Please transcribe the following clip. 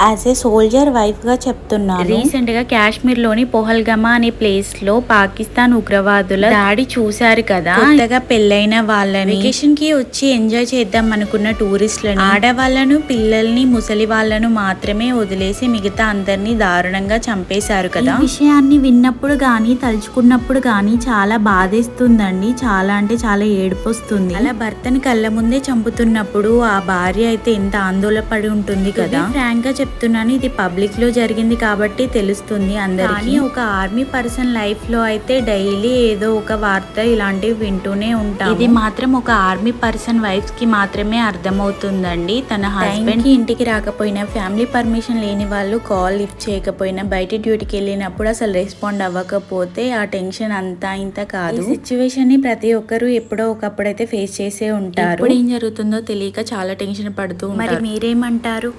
As a soldier వైఫ్గా చెప్తున్నాను. రీసెంట్గా కాశ్మీర్లోని పోహల్గమా అనే ప్లేస్లో పాకిస్తాన్ ఉగ్రవాదుల దాడి చూశారు కదా. కొత్తగా పెళ్ళైన వాళ్ళని వెకేషన్కి వచ్చి ఎంజాయ్ చేద్దాం అనుకున్న టూరిస్టులను ఆడవాళ్ళను పిల్లల్ని ముసలి వాళ్ళను మాత్రమే వదిలేసి మిగతా అందరినీ దారుణంగా చంపేశారు కదా. విషయాన్ని విన్నప్పుడు గాని తలుచుకున్నప్పుడు గాని చాలా బాధేస్తుందండి. చాలా అంటే చాలా ఏడుపు వస్తుంది అలా భర్తని కళ్ళ ముందే చంపుతున్నప్పుడు ఆ భార్య అయితే ఎంత ఆందోళన పడి ఉంటుంది కదా. ఫ్రాంక్గా చెప్తున్నాను ఇది పబ్లిక్లో జరిగింది కాబట్టి తెలుస్తుంది అందరికి. ఒక ఆర్మీ పర్సన్ లైఫ్లో అయితే డైలీ ఏదో ఒక వార్త ఇలాంటివి వింటూనే ఉంటాం ఇది మాత్రం ఒక ఆర్మీ పర్సన్ వైఫ్కి మాత్రమే అర్థమవుతుందండి. తన హస్బెండ్కి ఇంటికి రాకపోయినా ఫ్యామిలీ పర్మిషన్ లేని వాళ్ళు కాల్ లిఫ్ట్ చేయకపోయినా బయట డ్యూటీకి వెళ్ళినప్పుడు అసలు రెస్పాండ్ అవ్వకపోతే ఆ టెన్షన్ అంతా ఇంత కాదు. సిచ్యువేషన్ని ప్రతి ఒక్కరు ఎప్పుడో ఒకప్పుడు అయితే ఫేస్ చేసే ఉంటారు. ఇప్పుడు ఏం జరుగుతుందో తెలియక చాలా టెన్షన్ పడుతూ మరి మీరేమంటారు?